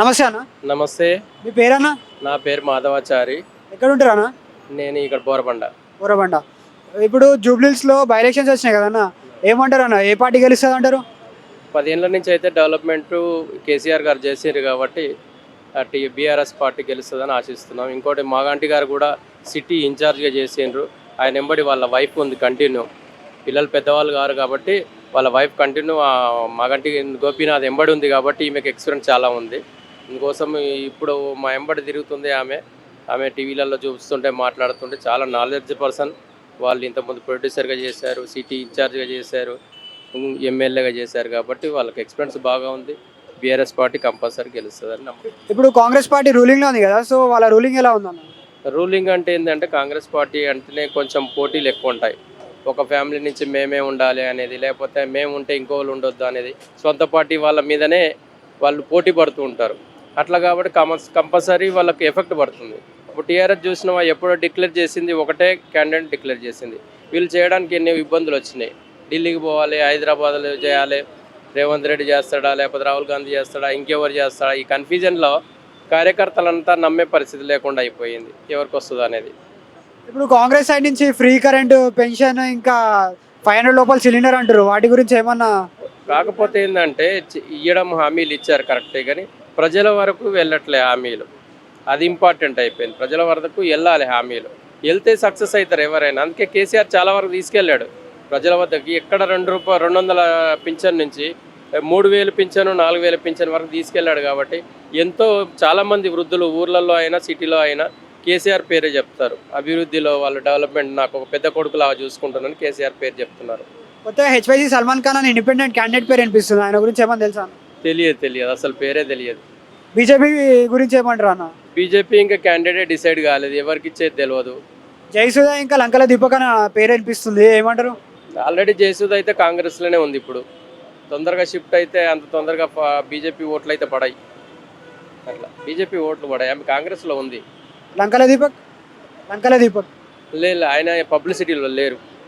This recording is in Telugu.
నమస్తే అన్న. నమస్తే. మీ పేరన్నా? నా పేరు మాధవాచారి. ఎక్కడ ఉంటారు అన్న నేను ఇక్కడ బోరబండ. ఊరబండ ఇప్పుడు జూబ్లీస్లో బై ఎలక్షన్స్ వచ్చినాయి కదన్న. ఏమంటారు అన్న ఏ పార్టీ గెలుస్తుంది అంటారు? పదేళ్ళ నుంచి అయితే డెవలప్మెంట్ కేసీఆర్ గారు చేసారు కాబట్టి అటు బీఆర్ఎస్ పార్టీ గెలుస్తుందని ఆశిస్తున్నాం. ఇంకోటి మాగాంటి గారు కూడా సిటీ ఇన్ఛార్జ్గా చేసిండ్రు. ఆయన ఎంబడి వాళ్ళ వైఫ్ ఉంది కంటిన్యూ పిల్లలు పెద్దవాళ్ళు గారు కాబట్టి వాళ్ళ వైఫ్ కంటిన్యూ మాగంటి గోపీనాథ్ ఎంబడి ఉంది కాబట్టి ఈమెకి ఎక్స్పీరియన్స్ చాలా ఉంది. అందుకోసం ఇప్పుడు మా ఎంబడి తిరుగుతుంది ఆమె. ఆమె టీవీలలో చూస్తుంటే మాట్లాడుతుంటే చాలా నాలెడ్జ్ పర్సన్ వాళ్ళు ఇంతకుముందు ప్రొడ్యూసర్గా చేశారు సిటీ ఇన్ఛార్జ్గా చేశారు ఎమ్మెల్యేగా చేశారు కాబట్టి వాళ్ళకి ఎక్స్పీరియన్స్ బాగా ఉంది. బీఆర్ఎస్ పార్టీ కంపల్సరీ గెలుస్తుందని నమ్మకం ఇప్పుడు కాంగ్రెస్ పార్టీ రూలింగ్లో ఉంది కదా సో వాళ్ళ రూలింగ్ ఎలా ఉందన్న? రూలింగ్ అంటే ఏంటంటే కాంగ్రెస్ పార్టీ అంటేనే కొంచెం పోటీలు ఎక్కువ ఉంటాయి. ఒక ఫ్యామిలీ నుంచి మేమే ఉండాలి అనేది లేకపోతే మేము ఉంటే ఇంకోళ్ళు ఉండొద్దు అనేది. సొంత పార్టీ వాళ్ళ మీదనే వాళ్ళు పోటీ పడుతూ ఉంటారు. అట్లా కాబట్టి కమస్ కంపల్సరీ వాళ్ళకి ఎఫెక్ట్ పడుతుంది. ఇప్పుడు టీఆర్ఎస్ చూసిన ఎప్పుడో డిక్లేర్ చేసింది ఒకటే క్యాండిడేట్ డిక్లేర్ చేసింది. వీళ్ళు చేయడానికి ఎన్ని ఇబ్బందులు వచ్చినాయి. ఢిల్లీకి పోవాలి హైదరాబాద్లో చేయాలి రేవంత్ రెడ్డి చేస్తాడా లేకపోతే రాహుల్ గాంధీ చేస్తాడా ఇంకెవరు చేస్తాడా? ఈ కన్ఫ్యూజన్లో కార్యకర్తలంతా నమ్మే పరిస్థితి లేకుండా అయిపోయింది. ఎవరికి వస్తుంది అనేది. ఇప్పుడు కాంగ్రెస్ సైడ్ నుంచి ఫ్రీ కరెంట్ పెన్షన్ ఇంకా ఫైవ్ హండ్రెడ్ లోపల సిలిండర్ అంటారు వాటి గురించి ఏమన్నా కాకపోతే ఏంటంటే ఇయ్యడం హామీలు ఇచ్చారు కరెక్టే కానీ ప్రజల వరకు వెళ్ళట్లే హామీలు. అది ఇంపార్టెంట్ అయిపోయింది. ప్రజల వరకు వెళ్ళాలి హామీలు. వెళ్తే సక్సెస్ అవుతారు ఎవరైనా. అందుకే కేసీఆర్ చాలా వరకు తీసుకెళ్ళాడు. ప్రజల వద్దకి ఎక్కడ రెండు రూపాయ రెండు వందల పింఛన్ నుంచి మూడు వేలు పింఛను నాలుగు వేల పింఛన్ వరకు తీసుకెళ్ళాడు కాబట్టి ఎంతో చాలామంది వృద్ధులు ఊర్లలో అయినా సిటీలో అయినా కేసీఆర్ పేరే చెప్తారు. అభివృద్ధిలో వాళ్ళు డెవలప్మెంట్ నాకు ఒక పెద్ద కొడుకులాగా చూసుకుంటున్నాను కేసీఆర్ పేరు చెప్తున్నారు. కొత్తగా హెచ్వైసీ సల్మాన్ ఖాన్ అని ఇండిపెండెంట్ క్యాండిడేట్ పేరు అనిపిస్తుంది ఆయన గురించి ఏమన్నా తెలుసా? తెలియదు తెలియదు. అసలు పేరే తెలియదు. బీజేపీ గురించి ఏమంటారు అన్న? బీజేపీ ఇంకా క్యాండిడేట్ డిసైడ్ కాలేదు. ఎవరికి ఇచ్చేది తెలియదు జయసుధ ఇంకా లంకల దీపక్ అన్న పేరు అనిపిస్తుంది ఏమంటారు? ఆల్రెడీ జయసూద్ అయితే కాంగ్రెస్లోనే ఉంది ఇప్పుడు. తొందరగా షిఫ్ట్ అయితే అంత తొందరగా బీజేపీ ఓట్లు అయితే పడాయి. అట్లా. బీజేపీ ఓట్లు పడాయి. ఆమె కాంగ్రెస్లో ఉంది. లంకల దీపక్? లంకల దీపక్? లేదు ఆయన పబ్లిసిటీలో లేరు.